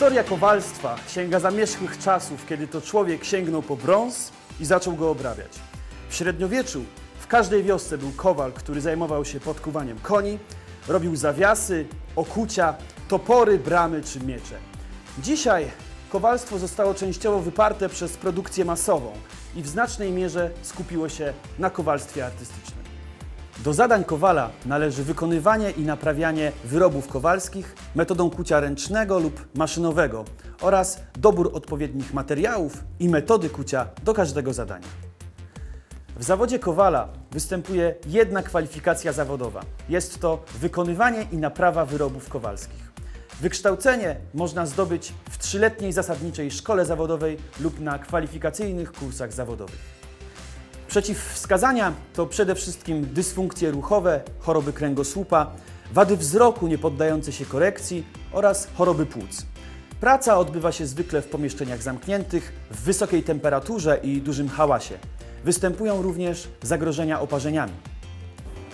Historia kowalstwa sięga zamierzchłych czasów, kiedy to człowiek sięgnął po brąz i zaczął go obrabiać. W średniowieczu w każdej wiosce był kowal, który zajmował się podkuwaniem koni, robił zawiasy, okucia, topory, bramy czy miecze. Dzisiaj kowalstwo zostało częściowo wyparte przez produkcję masową i w znacznej mierze skupiło się na kowalstwie artystycznym. Do zadań kowala należy wykonywanie i naprawianie wyrobów kowalskich metodą kucia ręcznego lub maszynowego oraz dobór odpowiednich materiałów i metody kucia do każdego zadania. W zawodzie kowala występuje jedna kwalifikacja zawodowa. Jest to wykonywanie i naprawa wyrobów kowalskich. Wykształcenie można zdobyć w trzyletniej zasadniczej szkole zawodowej lub na kwalifikacyjnych kursach zawodowych. Przeciwwskazania to przede wszystkim dysfunkcje ruchowe, choroby kręgosłupa, wady wzroku niepoddające się korekcji oraz choroby płuc. Praca odbywa się zwykle w pomieszczeniach zamkniętych, w wysokiej temperaturze i dużym hałasie. Występują również zagrożenia oparzeniami.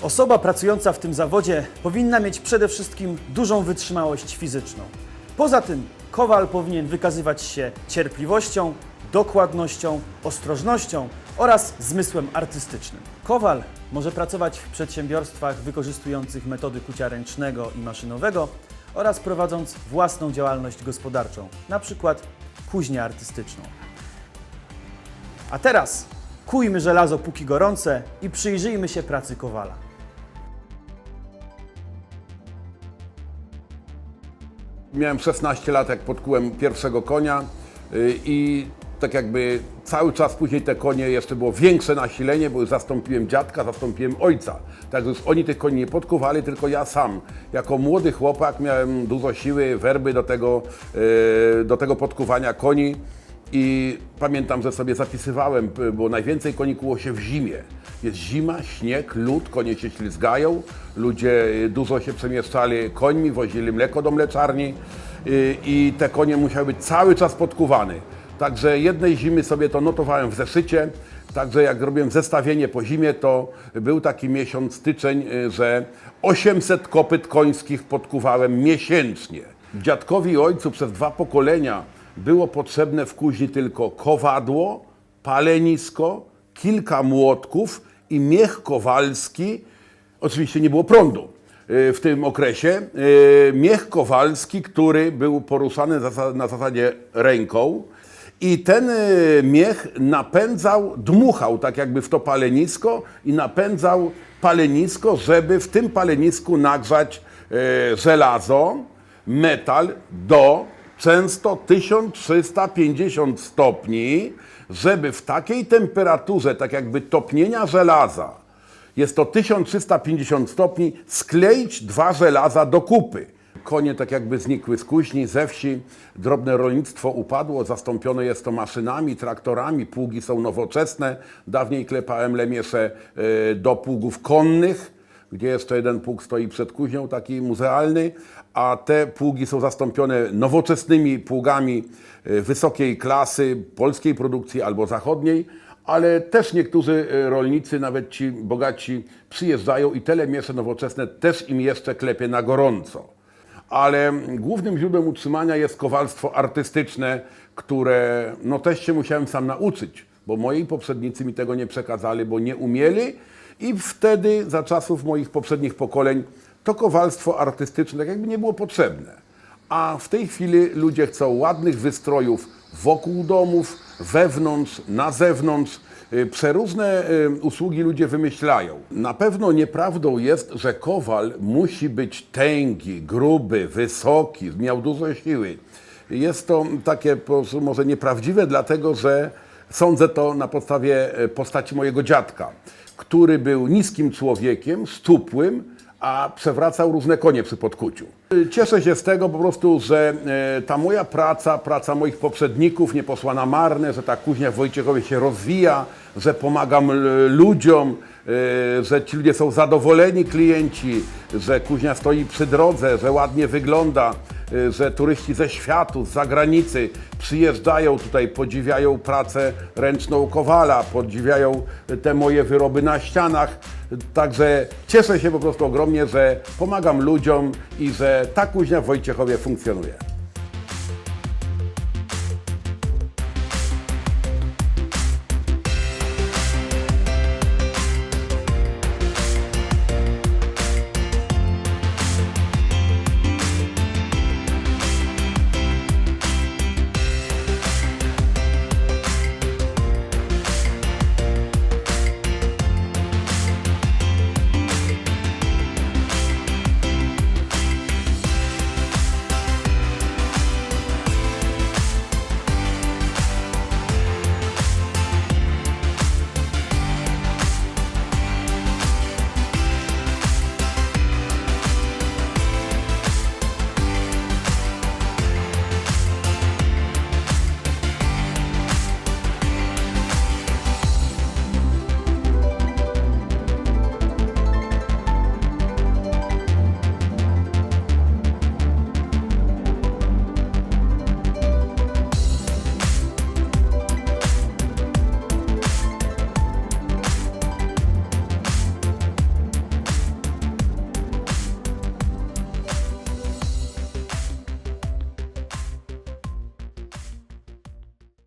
Osoba pracująca w tym zawodzie powinna mieć przede wszystkim dużą wytrzymałość fizyczną. Poza tym kowal powinien wykazywać się cierpliwością, dokładnością, ostrożnością oraz zmysłem artystycznym. Kowal może pracować w przedsiębiorstwach wykorzystujących metody kucia ręcznego i maszynowego oraz prowadząc własną działalność gospodarczą, np. kuźnię artystyczną. A teraz kujmy żelazo póki gorące i przyjrzyjmy się pracy kowala. Miałem 16 lat, jak podkułem pierwszego konia y, i tak jakby cały czas później te konie jeszcze było większe nasilenie, bo już zastąpiłem dziadka, zastąpiłem ojca. Także już oni tych koni nie podkuwali, tylko ja sam. Jako młody chłopak miałem dużo siły, werby do tego, y, do tego podkuwania koni. I pamiętam, że sobie zapisywałem, bo najwięcej koni kuło się w zimie. Jest zima, śnieg, lód, konie się ślizgają, ludzie y, dużo się przemieszczali końmi, wozili mleko do mleczarni y, i te konie musiały być cały czas podkuwane. Także jednej zimy sobie to notowałem w zeszycie, także jak robiłem zestawienie po zimie, to był taki miesiąc, styczeń, y, że 800 kopyt końskich podkuwałem miesięcznie. Dziadkowi i ojcu przez dwa pokolenia było potrzebne w kuźni tylko kowadło, palenisko, kilka młotków i miech kowalski. Oczywiście nie było prądu y, w tym okresie. Y, Miech kowalski, który był poruszany na zasadzie ręką. I ten y, miech napędzał, dmuchał tak jakby w to palenisko i napędzał palenisko, żeby w tym palenisku nagrzać y, żelazo, metal do często 1350 stopni, żeby w takiej temperaturze, tak jakby topnienia żelaza, jest to 1350 stopni, skleić dwa żelaza do kupy. Konie tak jakby znikły z kuźni, ze wsi, drobne rolnictwo upadło, zastąpione jest to maszynami, traktorami, pługi są nowoczesne. Dawniej klepałem lemiesze e, do pługów konnych, gdzie jeszcze jeden pług stoi przed kuźnią, taki muzealny, a te pługi są zastąpione nowoczesnymi pługami e, wysokiej klasy, polskiej produkcji albo zachodniej, ale też niektórzy e, rolnicy, nawet ci bogaci, przyjeżdżają i te lemiesze nowoczesne też im jeszcze klepie na gorąco. Ale głównym źródłem utrzymania jest kowalstwo artystyczne, które no też się musiałem sam nauczyć, bo moi poprzednicy mi tego nie przekazali, bo nie umieli i wtedy za czasów moich poprzednich pokoleń to kowalstwo artystyczne tak jakby nie było potrzebne. A w tej chwili ludzie chcą ładnych wystrojów wokół domów, wewnątrz, na zewnątrz. Y, Przeróżne y, usługi ludzie wymyślają. Na pewno nieprawdą jest, że kowal musi być tęgi, gruby, wysoki, miał dużo siły. Jest to takie może nieprawdziwe, dlatego że sądzę to na podstawie e, postaci mojego dziadka, który był niskim człowiekiem, szczupłym, a przewracał różne konie przy podkuciu. Cieszę się z tego po prostu, że e, ta moja praca, praca moich poprzedników nie poszła na marne, że ta kuźnia w Wojciechowie się rozwija, że pomagam l- ludziom, e, że ci ludzie są zadowoleni klienci, że kuźnia stoi przy drodze, że ładnie wygląda, e, że turyści ze światu, z zagranicy przyjeżdżają tutaj, podziwiają pracę ręczną kowala, podziwiają te moje wyroby na ścianach. Także cieszę się po prostu ogromnie, że pomagam ludziom i że ta kuźnia w Wojciechowie funkcjonuje.